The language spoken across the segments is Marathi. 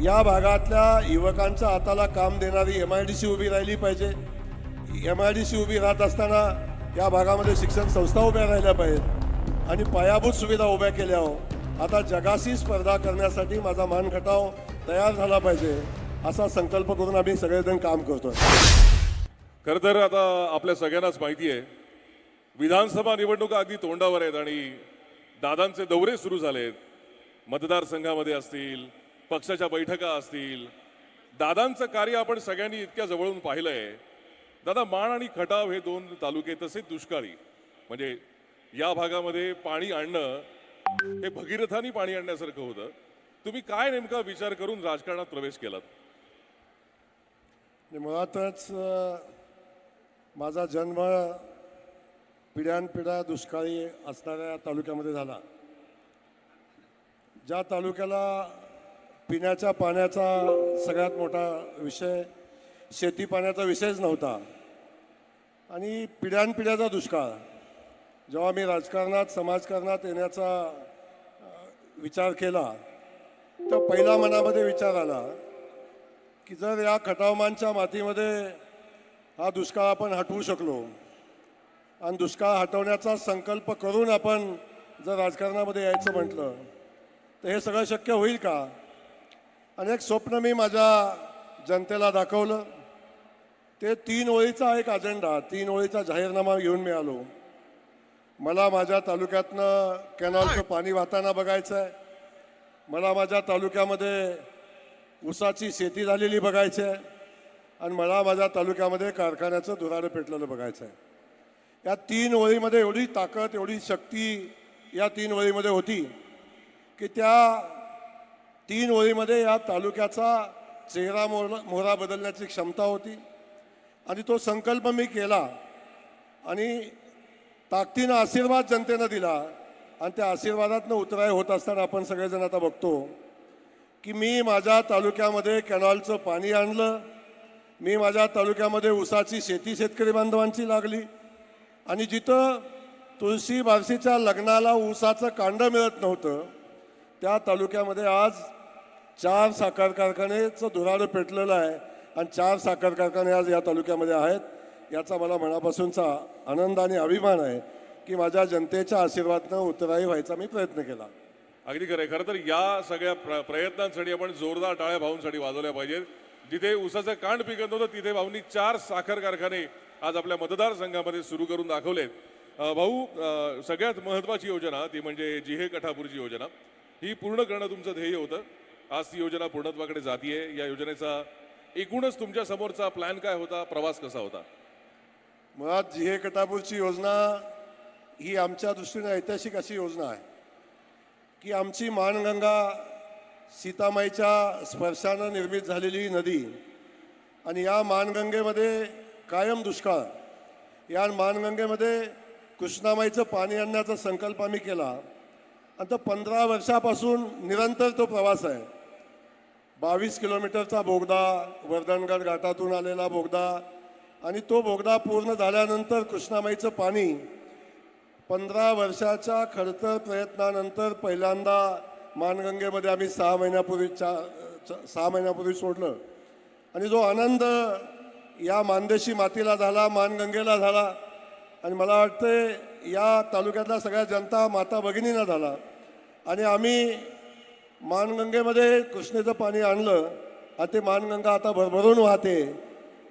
या भागातल्या युवकांच्या हाताला काम देणारी एम आय डी सी उभी राहिली पाहिजे. एम आय डी सी उभी राहत असताना या भागामध्ये शिक्षण संस्था उभ्या राहिल्या पाहिजेत. आणि पायाभूत सुविधा उभ्या केल्या हो. आता जगाशी स्पर्धा करण्यासाठी माझा मानखटाव तयार झाला पाहिजे असा संकल्प करून आम्ही सगळेजण काम करतो खरं तर आता आपल्या सगळ्यांनाच माहिती आहे विधानसभा निवडणुका अगदी तोंडावर आहेत आणि दादांचे दौरे सुरू झालेत. मतदारसंघामध्ये असतील पक्षाच्या बैठका असतील. दादांचं कार्य आपण सगळ्यांनी इतक्या जवळून पाहिलंय. दादा माण आणि खटाव हे दोन तालुके तसेच दुष्काळी. म्हणजे या भागामध्ये पाणी आणणं हे भगीरथानी पाणी आणण्यासारखं होतं. तुम्ही काय नेमका विचार करून राजकारणात प्रवेश केलात? म्हणजे मुळातच माझा जन्म पिढ्यानपिढ्या दुष्काळी असणाऱ्या तालुक्यामध्ये झाला. ज्या तालुक्याला पिण्याच्या पाण्याचा सगळ्यात मोठा विषय शेती पाण्याचा विषयच नव्हता. आणि पिढ्यानपिढ्याचा दुष्काळ. जेव्हा मी राजकारणात समाजकारणात येण्याचा विचार केला तर पहिला मनामध्ये विचार आला की जर या खटावमानच्या मातीमध्ये हा दुष्काळ आपण हटवू शकलो आणि दुष्काळ हटवण्याचा संकल्प करून आपण जर राजकारणामध्ये यायचं म्हटलं तर हे सगळं शक्य होईल का? एक स्वप्न मी माझ्या जनतेला दाखवलं. ते तीन ओळीचा एक अजेंडा तीन ओळीचा जाहीरनामा घेऊन मी आलो. मला माझ्या तालुक्यातनं कॅनॉलचं पाणी वाहताना बघायचं आहे मला माझ्या तालुक्यामध्ये ऊसाची शेती झालेली बघायची आहे आणि मला माझ्या तालुक्यामध्ये कारखान्याचं धुराडं पेटलेलं बघायचं आहे या तीन ओळीमध्ये एवढी ताकद एवढी शक्ती या तीन ओळीमध्ये होती की त्या तीन ओळीमध्ये या तालुक्याचा चेहरा मोहरा मोहरा बदलण्याची क्षमता होती. आणि तो संकल्प मी केला आणि ताकदीनं आशीर्वाद जनतेनं दिला आणि त्या आशीर्वादातनं उतराय होत असताना आपण सगळेजण आता बघतो की मी माझ्या तालुक्यामध्ये कॅनॉलचं पाणी आणलं मी माझ्या तालुक्यामध्ये ऊसाची शेती शेतकरी बांधवांची लागली आणि जिथं तुळशी बारशीच्या लग्नाला ऊसाचं कांड मिळत नव्हतं त्या तालुक्यामध्ये आज चार साखर कारखानेचं धुराडं पेटलेलं आहे आणि चार साखर कारखाने आज या तालुक्यामध्ये आहेत. याचा मला मनापासूनचा आनंद आणि अभिमान आहे की माझ्या जनतेच्या आशीर्वादनं उतराई व्हायचा मी प्रयत्न केला. अगदी खरं आहे. खरं तर या सगळ्या प्र प्रयत्नांसाठी आपण जोरदार टाळ्या भाऊंसाठी वाजवल्या पाहिजेत. जिथे ऊसाचं कांड पिकत नव्हतं तिथे भाऊंनी चार साखर कारखाने आज आपल्या मतदारसंघामध्ये सुरू करून दाखवलेत. भाऊ सगळ्यात महत्त्वाची योजना ती म्हणजे जिहे कठापूरची योजना. ही पूर्ण करणं तुमचं ध्येय होतं. आज ती योजना पूर्णत्वाकडे जातीये. या योजनेचा एकूणच तुमच्या समोरचा प्लॅन काय होता? प्रवास कसा होता? मुळात जिहे कटापूरची योजना ही आमच्या दृष्टीने ऐतिहासिक अशी योजना आहे की आमची माणगंगा सीतामाईच्या स्पर्शानं निर्मित झालेली नदी आणि या मानगंगेमध्ये कायम दुष्काळ. या मानगंगेमध्ये कृष्णामाईचं पाणी आणण्याचा संकल्प आम्ही केला. आणि तो पंधरा वर्षापासून निरंतर तो प्रवास आहे. बावीस किलोमीटरचा बोगदा वर्धनगड घाटातून आलेला बोगदा आणि तो बोगदा पूर्ण झाल्यानंतर कृष्णामाईचं पाणी पंधरा वर्षाच्या खडतर प्रयत्नानंतर पहिल्यांदा मानगंगेमध्ये आम्ही सहा महिन्यापूर्वी चा च- सहा महिन्यापूर्वी सोडलं. आणि जो आनंद या मानदेशी मातीला झाला मानगंगेला झाला आणि मला वाटते या तालुक्यातल्या सगळ्या जनता माता भगिनींना झाला. आणि आम्ही मानगंगेमध्ये कृष्णेचं पाणी आणलं आणि ते मानगंगा आता भरभरून वाहते.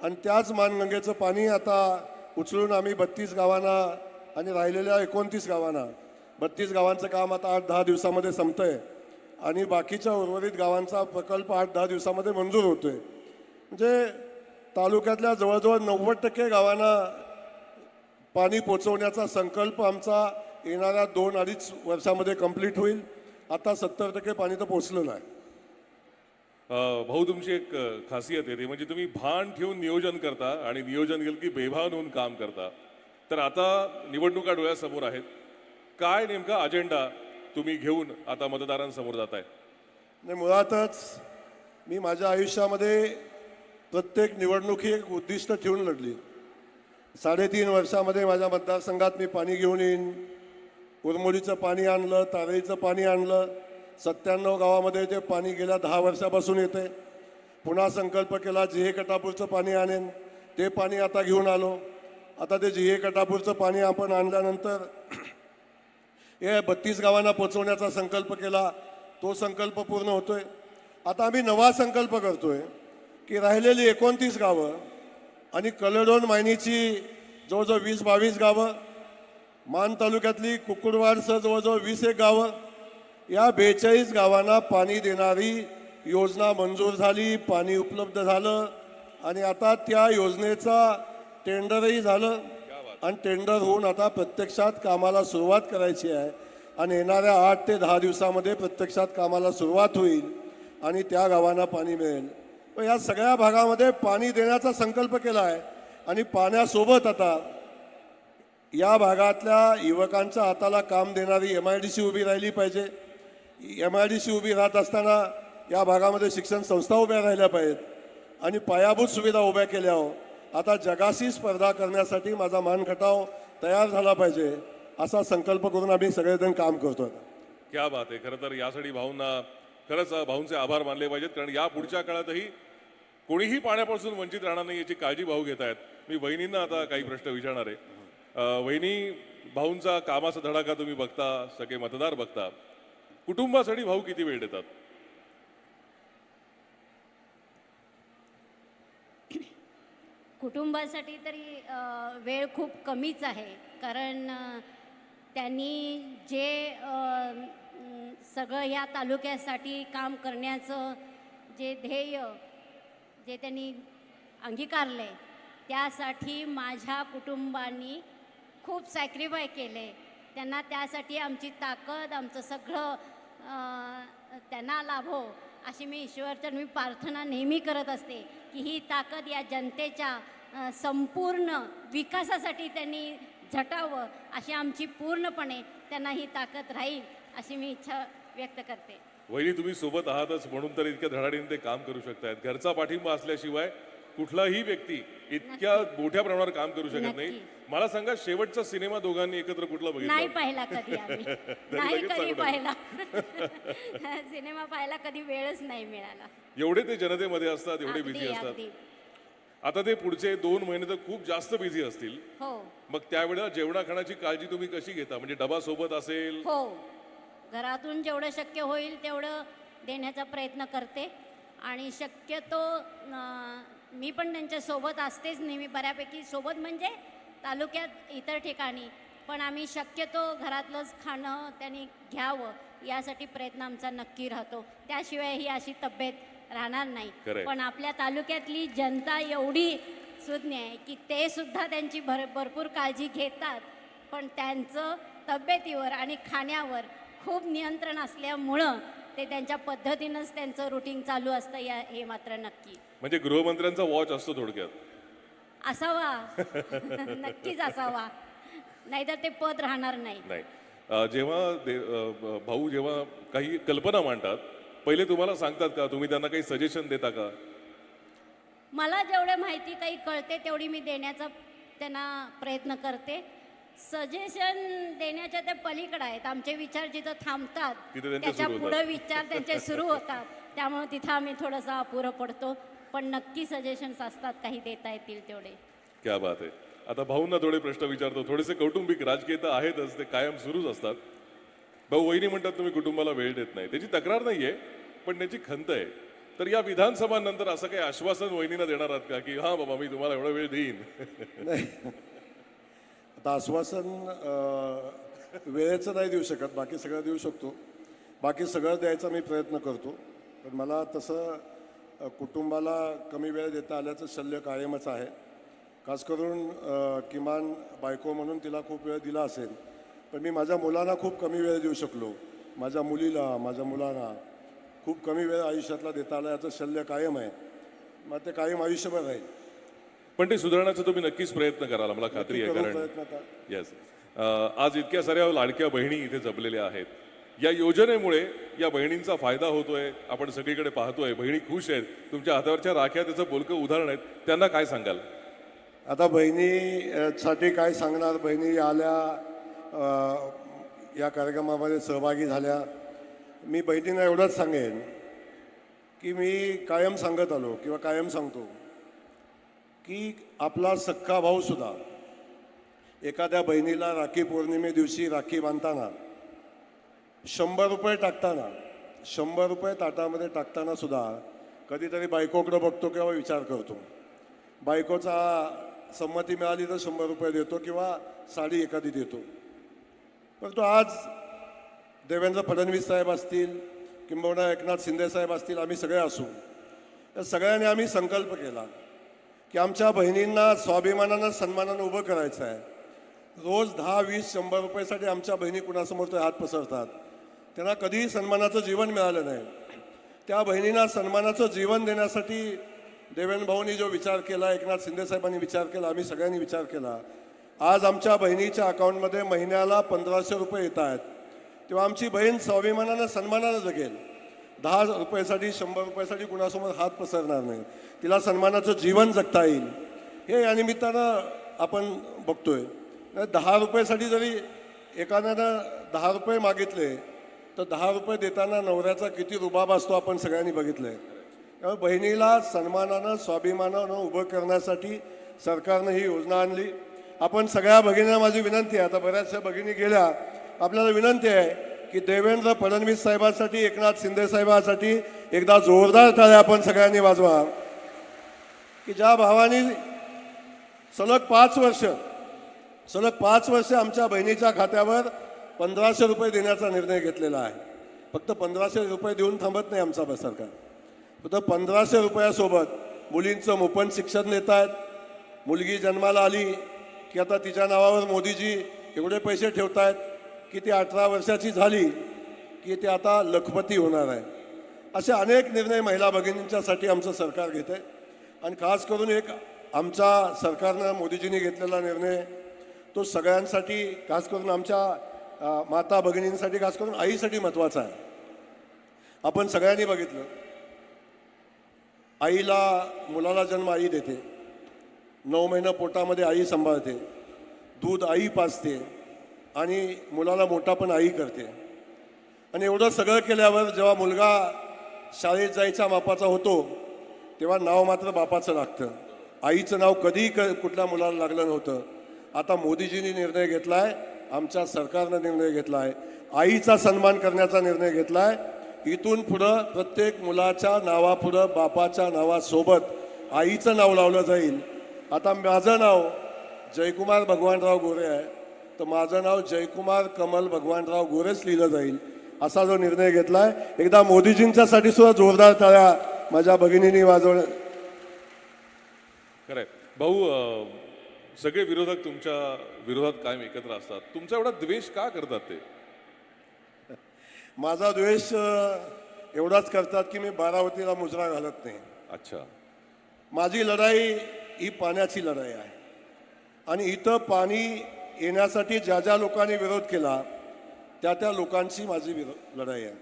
आणि त्याच मानगंगेचं पाणी आता उचलून आम्ही बत्तीस गावांना आणि राहिलेल्या एकोणतीस गावांना. बत्तीस गावांचं काम आता आठ दहा दिवसामध्ये संपतं आहे आणि बाकीच्या उर्वरित गावांचा प्रकल्प आठ दहा दिवसामध्ये मंजूर होतो आहे म्हणजे तालुक्यातल्या जवळजवळ नव्वद टक्के गावांना पाणी पोचवण्याचा संकल्प आमचा येणाऱ्या दोन अडीच वर्षामध्ये कंप्लीट होईल. आता सत्तर टक्के पाणी तर पोचलेलं आहे अ, भाऊ तुमची एक खासियत आहे ती. म्हणजे तुम्ही भान ठेवून नियोजन करता आणि नियोजन केलं की बेभान होऊन काम करता. तर आता निवडणुका डोळ्यासमोर आहेत. काय नेमका अजेंडा तुम्ही घेऊन आता मतदारांसमोर जाताय? आणि मुळातच मी माझ्या आयुष्यामध्ये प्रत्येक निवडणूक ही एक उद्दिष्ट ठेवून लढली. साडेतीन वर्षामध्ये माझ्या मतदारसंघात मी पाणी घेऊन येईन. कुरमुडीचं पाणी आणलं तारईचं पाणी आणलं सत्त्याण्णव गावामध्ये ते पाणी गेल्या दहा वर्षापासून येते पुन्हा संकल्प केला जिहे कटापूरचं पाणी आणेन ते पाणी आता घेऊन आलो. आता ते जिहे कटापूरचं पाणी आपण आणल्यानंतर हे बत्तीस गावांना पोचवण्याचा संकल्प केला. तो संकल्प पूर्ण होतो आहे आता आम्ही नवा संकल्प करतो आहे की राहिलेली एकोणतीस गावं आणि कलडोन मायनीची जवळजवळ वीस बावीस गावं मान तालुक्यातली कुकुडवाडसह जवळजवळ वीस एक गावं. या बेचाळीस गावांना पाणी देणारी योजना मंजूर झाली पाणी उपलब्ध झालं आणि आता त्या योजनेचा टेंडरही झालं. आणि टेंडर होऊन आता प्रत्यक्षात कामाला सुरुवात करायची आहे. आणि येणाऱ्या आठ ते दहा दिवसामध्ये प्रत्यक्षात कामाला सुरुवात होईल आणि त्या गावांना पाणी मिळेल. पण या सगळ्या भागामध्ये पाणी देण्याचा संकल्प केला आहे. आणि पाण्यासोबत आता या भागातल्या युवकांच्या हाताला काम देणारी एम आय डी सी उभी राहिली पाहिजे. एम आय डी सी उभी राहत असताना या भागामध्ये शिक्षण संस्था उभ्या राहिल्या पाहिजेत. आणि पायाभूत सुविधा उभ्या केल्या हो. आता जगाशी स्पर्धा करण्यासाठी माझा मानखटाव तयार झाला पाहिजे असा संकल्प करून आम्ही सगळेजण काम करतो क्या बात आहे. खरं तर यासाठी भाऊंना खरंच भाऊंचे आभार मानले पाहिजेत कारण या पुढच्या काळातही कोणीही पाण्यापासून वंचित राहणार नाही याची काळजी भाऊ घेत आहेत मी बहिणींना आता काही प्रश्न विचारणार आहे. वहिनी भाऊंचा कामाचा धडाका तुम्ही बघता सगळे मतदार बघता. कुटुंबासाठी भाऊ किती वेळ देतात? कुटुंबासाठी तरी वेळ खूप कमीच आहे. कारण त्यांनी जे सगळं या तालुक्यासाठी काम करण्याचं जे ध्येय जे त्यांनी अंगीकारले त्यासाठी माझ्या कुटुंबांनी खूप सॅक्रिफाय केले. त्यांना त्यासाठी आमची ताकद आमचं सगळं त्यांना लाभो. अशी मी ईश्वरचरणी प्रार्थना नेहमी करत असते की ही ताकद या जनतेच्या संपूर्ण विकासासाठी त्यांनी झटावं अशी आमची पूर्णपणे त्यांना ही ताकद राहील अशी मी इच्छा व्यक्त करते. वहिनी तुम्ही सोबत आहातच म्हणून तर इतक्या धडाडीने ते काम करू शकतायत. घरचा पाठिंबा असल्याशिवाय कुठलाही व्यक्ती इतक्या मोठ्या प्रमाणावर काम करू शकत नाही. मला सांगा शेवटचा सिनेमा दोघांनी एकत्र कुठला नाही बघितला पाहिला कधी आम्ही. नाही लगेच कधी सांगू पाहिला. सिनेमा पाहायला कधी वेळच नाही मिळाला. एवढे ते जनतेमध्ये असतात एवढे बिझी असतात. आता ते पुढचे दोन महिने तर खूप जास्त बिझी असतील. हो. मग त्यावेळेला जेवणा खाण्याची काळजी तुम्ही कशी घेता? म्हणजे डबा सोबत असेल? हो. घरातून जेवढं शक्य होईल तेवढं देण्याचा प्रयत्न करते. आणि शक्यतो अं, मी पण त्यांच्यासोबत असतेच नेहमी बऱ्यापैकी. सोबत म्हणजे तालुक्यात इतर ठिकाणी. पण आम्ही शक्यतो घरातलंच खाणं त्यांनी घ्यावं यासाठी प्रयत्न आमचा नक्की राहतो. त्याशिवाय ही अशी तब्येत राहणार नाही. पण आपल्या तालुक्यातली जनता एवढी सुज्ञ आहे की ते सुद्धा त्यांची भर भरपूर काळजी घेतात. पण त्यांचं तब्येतीवर आणि खाण्यावर खूप नियंत्रण असल्यामुळं ते त्यांच्या पद्धतीनंच त्यांचं रुटीन चालू असतं या हे मात्र नक्की. म्हणजे गृहमंत्र्यांचा वॉच असतो थोडक्यात. असावा. नक्कीच असावा. नाहीतर ते पद राहणार नाही. नाही. अं, जेव्हा दे- अं, भाऊ जेव्हा काही कल्पना मांडतात पहिले तुम्हाला सांगतात का? तुम्ही त्यांना काही सजेशन देता का? मला जेवढे माहिती काही कळते तेवढी मी देण्याचा त्यांना प्रयत्न करते. सजेशन देण्याच्या ते पलीकडे आहेत. आमचे विचार जिथं थांबतात तिथे त्यांचे त्याच्या सुरू पुढे विचार त्यांचे सुरू होतात. त्यामुळे तिथं आम्ही थोडंसं अपुरं पडतो. पण नक्की सजेशन्स असतात काही देता येतील तेवढे. क्या बात आहे. आता भाऊंना थोडे प्रश्न विचारतो. थोडेसे कौटुंबिक राजकीय तर आहेतच ते कायम सुरूच असतात. भाऊ वहिनी म्हणतात तुम्ही कुटुंबाला वेळ देत नाही. त्याची तक्रार नाहीये पण त्याची खंत आहे. तर या विधानसभा नंतर असं काही आश्वासन वहिनीला देणार आहात का? की हा बाबा मी तुम्हाला एवढा वेळ देईन. नाही. आता आश्वासन अं, वेळेचं नाही देऊ शकत. बाकी सगळं देऊ शकतो. बाकी सगळं द्यायचा मी प्रयत्न करतो. पण मला तसं कुटुंबाला कमी वेळ देता आल्याचं शल्य कायमच आहे. खास करून किमान बायको म्हणून तिला खूप वेळ दिला असेल पण मी माझ्या मुलांना खूप कमी वेळ देऊ शकलो. माझ्या मुलीला माझ्या मुलांना खूप कमी वेळ आयुष्यातला देता आला याचं शल्य कायम आहे. मग ते कायम आयुष्यभर राहील. पण ते सुधारण्याचा तुम्ही नक्कीच प्रयत्न कराल मला खात्री आहे करू कारण येस आज इतक्या साऱ्या लाडक्या बहिणी इथे जमलेल्या आहेत. या योजनेमुळे या बहिणींचा फायदा होतोय आपण सगळीकडे पाहतोय. बहिणी खुश आहेत. तुमच्या हातावरच्या राख्या त्याचं बोलकं उदाहरण आहेत. त्यांना काय सांगाल? आता बहिणीसाठी काय सांगणार? बहिणी आल्या या कार्यक्रमामध्ये सहभागी झाल्या. मी बहिणींना एवढंच सांगेन की मी कायम सांगत आलो किंवा कायम सांगतो की आपला सख्खा भाऊसुद्धा एखाद्या बहिणीला राखी पौर्णिमे दिवशी राखी बांधताना शंभर रुपये टाकताना शंभर रुपये ताटामध्ये टाकताना सुद्धा कधीतरी बायकोकडं बघतो किंवा विचार करतो. बायकोचा संमती मिळाली तर शंभर रुपये देतो किंवा साडी एखादी देतो. परंतु आज देवेंद्र फडणवीस साहेब असतील किंबहुना एकनाथ शिंदे साहेब असतील आम्ही सगळे असू. या सगळ्यांनी आम्ही संकल्प केला की आमच्या बहिणींना स्वाभिमानानं सन्मानानं उभं करायचं आहे रोज दहा वीस शंभर रुपयासाठी आमच्या बहिणी कुणासमोर ते हात पसरतात. त्यांना कधीही सन्मानाचं जीवन मिळालं नाही. त्या बहिणींना सन्मानाचं जीवन देण्यासाठी देवेंद्र भाऊंनी जो विचार केला एकनाथ शिंदे साहेबांनी विचार केला आम्ही सगळ्यांनी विचार केला आज आमच्या बहिणीच्या अकाउंटमध्ये महिन्याला पंधराशे रुपये येत आहेत. तेव्हा आमची बहीण स्वाभिमानानं सन्मानानं जगेल. दहा रुपयासाठी शंभर रुपयासाठी कुणासमोर हात पसरणार नाही. तिला सन्मानाचं जीवन जगता येईल. हे या निमित्तानं आपण बघतोय. दहा रुपयासाठी जरी एखाद्यानं दहा रुपये मागितले तर दहा रुपये देताना नवऱ्याचा किती रुबाब असतो आपण सगळ्यांनी बघितलंय. त्यामुळे बहिणीला सन्मानानं स्वाभिमानानं उभं करण्यासाठी सरकारनं ही योजना आणली. आपण सगळ्या भगिनींना माझी विनंती आहे. आता बऱ्याचशा भगिनी गेल्या. आपल्याला विनंती आहे की देवेंद्र फडणवीस साहेबांसाठी एकनाथ शिंदे साहेबांसाठी एकदा जोरदार टाळ्या आपण सगळ्यांनी वाजवा. की ज्या भावानी सलग पाच वर्ष सलग पाच वर्ष आमच्या बहिणीच्या खात्यावर पंधराशे रुपये देण्याचा निर्णय घेतलेला आहे. फक्त पंधराशे रुपये देऊन थांबत नाही आमचा सरकार. फक्त पंधराशे रुपयासोबत मुलींचं मोफन शिक्षण देत आहेत मुलगी जन्माला आली की आता तिच्या नावावर मोदीजी एवढे पैसे ठेवत आहेत की ती अठरा वर्षाची झाली की ती आता लखपती होणार आहे. असे अनेक निर्णय महिला भगिनींच्यासाठी आमचं सरकार घेत आहे आणि खास करून एक आमच्या सरकारनं मोदीजींनी घेतलेला निर्णय तो सगळ्यांसाठी खास करून आमच्या माता भगिनींसाठी खास करून आईसाठी महत्त्वाचा आहे. आपण सगळ्यांनी बघितलं. आईला मुलाला जन्म आई देते. नऊ महिनं पोटामध्ये आई सांभाळते. दूध आई पाजते. आणि मुलाला मोठा पण आई करते. आणि एवढं सगळं केल्यावर जेव्हा मुलगा शाळेत जायचा बापाचा होतो तेव्हा नाव मात्र बापाचं लागतं. आईचं नाव कधीही क कुठल्या मुलाला लागलं नव्हतं. आता मोदीजींनी निर्णय घेतला आहे आमच्या सरकारनं निर्णय घेतला आहे आईचा सन्मान करण्याचा निर्णय घेतला आहे इथून पुढं प्रत्येक मुलाच्या नावापुढं बापाच्या नावासोबत आईचं नाव लावलं जाईल. आता माझं नाव जयकुमार भगवानराव गोरे आहे. तर माझं नाव जयकुमार कमल भगवानराव गोरेच लिहिलं जाईल असा जो निर्णय घेतला आहे एकदा मोदीजींच्यासाठी सुद्धा जोरदार तळ्या माझ्या भगिनींनी वाजवल्या. खरं भाऊ सगळे विरोधक तुमच्या विरोधात कायम एकत्र असतात. तुमचा एवढा द्वेष का करतात ते? माझा द्वेष एवढाच करतात की मी बारावतीला मुजरा घालत नाही. अच्छा. माझी लढाई ही पाण्याची लढाई आहे. आणि इथं पाणी येण्यासाठी ज्या ज्या लोकांनी विरोध केला त्या त्या लोकांची माझी विरो लढाई आहे.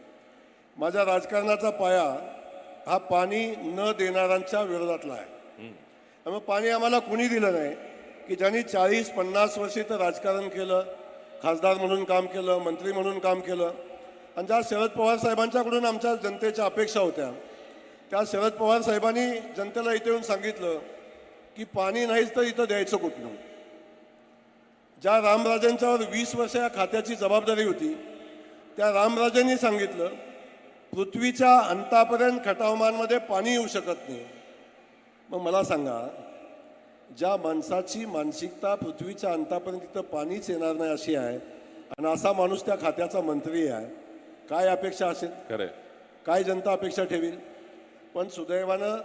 माझ्या राजकारणाचा पाया हा पाणी न देणाऱ्यांच्या विरोधातला आहे. त्यामुळे पाणी आम्हाला कुणी दिलं नाही. की ज्यांनी चाळीस पन्नास वर्षे तर राजकारण केलं खासदार म्हणून काम केलं मंत्री म्हणून काम केलं आणि ज्या शरद पवार साहेबांच्याकडून आमच्या जनतेच्या अपेक्षा होत्या त्या शरद पवार साहेबांनी जनतेला इथे येऊन सांगितलं की पाणी नाहीच तर इथं द्यायचं कुठलं ज्या रामराजांच्यावर वीस वर्ष या खात्याची जबाबदारी होती त्या रामराजांनी सांगितलं पृथ्वीच्या अंतापर्यंत खटावमानमध्ये पाणी येऊ शकत नाही. मग मला सांगा ज्या माणसाची मानसिकता पृथ्वीच्या अंतापर्यंत तिथं पाणीच येणार नाही अशी आहे आणि असा माणूस त्या खात्याचा मंत्री आहे. काय अपेक्षा असेल? खरंय काय जनता अपेक्षा ठेवील? पण सुदैवानं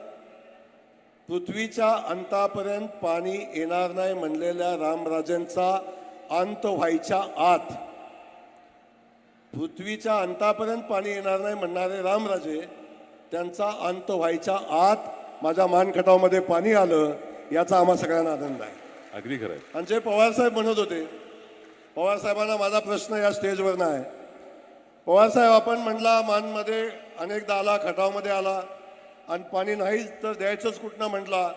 पृथ्वीच्या अंतापर्यंत पाणी येणार नाही म्हणलेल्या रामराजांचा अंत व्हायच्या आत पृथ्वीच्या अंतापर्यंत पाणी येणार नाही म्हणणारे रामराजे त्यांचा अंत व्हायच्या आत माझ्या मानखटावमध्ये पाणी आलं याचा आम्हा सगळ्यांना आनंद आहे. अगदी खरंय आणि जे पवारसाहेब म्हणत होते पवारसाहेबांना माझा प्रश्न या स्टेजवर नाही पवारसाहेब आपण म्हणला मानमध्ये अनेकदा आला खटावमध्ये आला आणि पाणी नाहीच तर द्यायचंच कुठनं म्हटला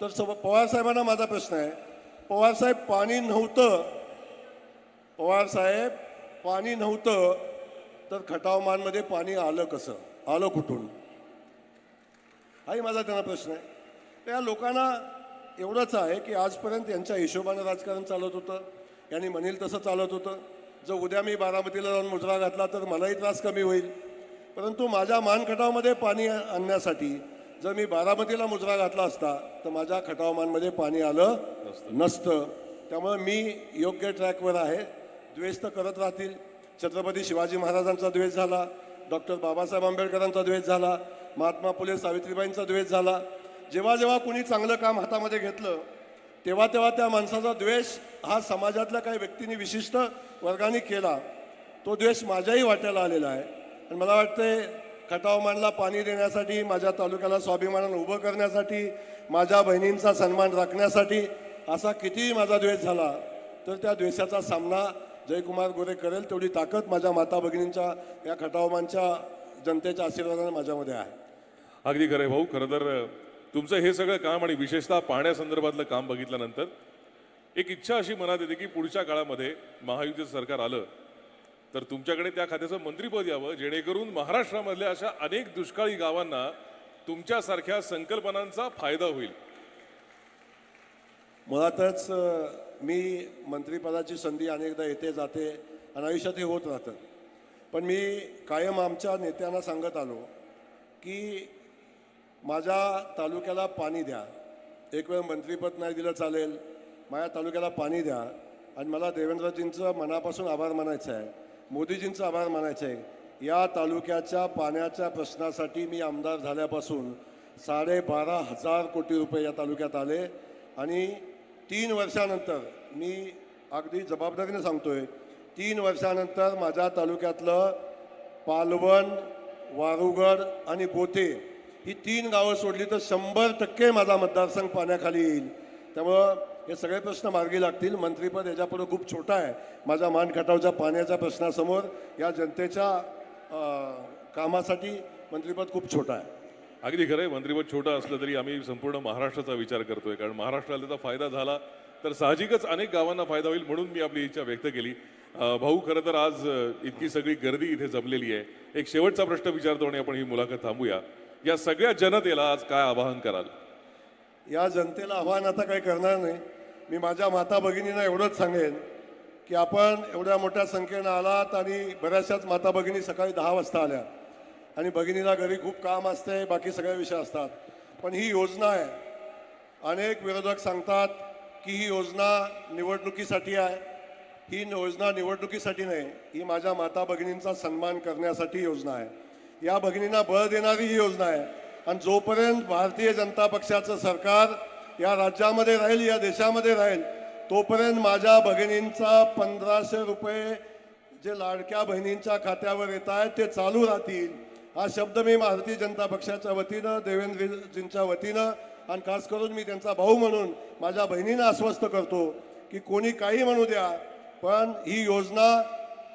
तर सब पवारसाहेबांना माझा प्रश्न आहे. पवारसाहेब पाणी नव्हतं. पवारसाहेब पाणी नव्हतं तर खटावमानमध्ये पाणी आलं कसं? आलं कुठून? हाही माझा त्यांना प्रश्न आहे. त्या लोकांना एवढंच आहे की आजपर्यंत यांच्या हिशोबानं राजकारण चालत होतं. यांनी म्हणेल तसं चालत होतं. जर उद्या मी बारामतीला जाऊन मुजरा घातला तर मलाही त्रास कमी होईल. परंतु माझ्या मानखटावमध्ये पाणी आणण्यासाठी जर मी बारामतीला मुजरा घातला असता तर माझ्या खटावमानमध्ये पाणी आलं नसतं. त्यामुळे मी योग्य ट्रॅकवर आहे. द्वेष तर करत राहतील. छत्रपती शिवाजी महाराजांचा द्वेष झाला. डॉक्टर बाबासाहेब आंबेडकरांचा द्वेष झाला. महात्मा फुले सावित्रीबाईंचा द्वेष झाला. जेव्हा जेव्हा कुणी चांगलं काम हातामध्ये घेतलं तेव्हा तेव्हा त्या माणसाचा द्वेष हा समाजातल्या काही व्यक्तींनी विशिष्ट वर्गाने केला. तो द्वेष माझ्याही वाट्याला आलेला आहे. आणि मला वाटते खटावमानला पाणी देण्यासाठी माझ्या तालुक्याला स्वाभिमानानं उभं करण्यासाठी माझ्या बहिणींचा सन्मान राखण्यासाठी असा कितीही माझा द्वेष झाला तर त्या द्वेषाचा सामना जयकुमार गोरे करेल तेवढी ताकद माझ्या माता भगिनींच्या या खटावमानच्या जनतेच्या आशीर्वादाने माझ्यामध्ये आहे. अगदी खरं भाऊ. खरं तर तुमचं हे सगळं काम आणि विशेषतः पाहण्यासंदर्भातलं काम बघितल्यानंतर एक इच्छा अशी मनात येते की पुढच्या काळामध्ये महायुतीचं सरकार आलं तर तुमच्याकडे त्या खात्याचं मंत्रीपद यावं जेणेकरून महाराष्ट्रामधल्या अशा अनेक दुष्काळी गावांना तुमच्यासारख्या संकल्पनांचा फायदा होईल. मुळातच मी मंत्रिपदाची संधी अनेकदा येते जाते आणि आयुष्यात हे होत राहतं. पण मी कायम आमच्या नेत्यांना सांगत आलो की माझ्या तालुक्याला पाणी द्या. एक वेळ मंत्रीपद नाही दिलं चालेल. माझ्या तालुक्याला पाणी द्या. आणि मला देवेंद्रजींचं मनापासून आभार मानायचं आहे. मोदीजींचं आभार मानायचं आहे. या तालुक्याच्या पाण्याच्या प्रश्नासाठी मी आमदार झाल्यापासून साडेबारा हजार कोटी रुपये या तालुक्यात आले. आणि तीन वर्षानंतर मी अगदी जबाबदारीने आहे तीन वर्षानंतर माझ्या तालुक्यातलं पालवण वारुगड आणि बोते ही तीन गावं सोडली तर शंभर टक्के माझा मतदारसंघ पाण्याखाली येईल. त्यामुळं हे सगळे प्रश्न मार्गी लागतील. मंत्रीपद याच्यापुढे खूप छोटा आहे. माझ्या मानखटावच्या पाण्याच्या प्रश्नासमोर या जनतेच्या कामासाठी मंत्रीपद खूप छोटा आहे. अगदी खरं आहे. मंत्रीपद छोटं असलं तरी आम्ही संपूर्ण महाराष्ट्राचा विचार करतोय. कारण महाराष्ट्राला त्याचा फायदा झाला तर साहजिकच अनेक गावांना फायदा होईल म्हणून मी आपली इच्छा व्यक्त केली. भाऊ खरं तर आज इतकी सगळी गर्दी इथे जमलेली आहे. एक शेवटचा प्रश्न विचारतो आणि आपण ही मुलाखत थांबूया. या सगळ्या जनतेला आज काय आवाहन कराल? या जनतेला आव्हान आता काही करणार नाही. मी माझ्या माता भगिनींना एवढंच सांगेन की आपण एवढ्या मोठ्या संख्येनं आलात आणि बऱ्याचशाच माता भगिनी सकाळी दहा वाजता आल्या. आणि भगिनीला घरी खूप काम असते बाकी सगळे विषय असतात. पण ही योजना आहे. अनेक विरोधक सांगतात की ही योजना निवडणुकीसाठी आहे. ही योजना निवडणुकीसाठी नाही ही माझ्या माता भगिनींचा सन्मान करण्यासाठी योजना आहे. या भगिनींना बळ देणारी ही योजना आहे. आणि जोपर्यंत भारतीय जनता पक्षाचं सरकार या राज्यामध्ये राहील या देशामध्ये राहील तोपर्यंत माझ्या भगिनींचा पंधराशे रुपये जे लाडक्या बहिणींच्या खात्यावर येत आहेत ते चालू राहतील. हा शब्द मी भारतीय जनता पक्षाच्या वतीनं देवेंद्रजींच्या वतीनं आणि खास करून मी त्यांचा भाऊ म्हणून माझ्या बहिणींना आश्वस्त करतो की कोणी काही म्हणू द्या पण ही योजना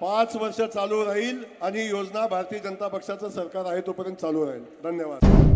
पाच वर्ष चालू राहील आणि योजना भारतीय जनता पक्षाचं सरकार आहे तोपर्यंत चालू राहील. धन्यवाद.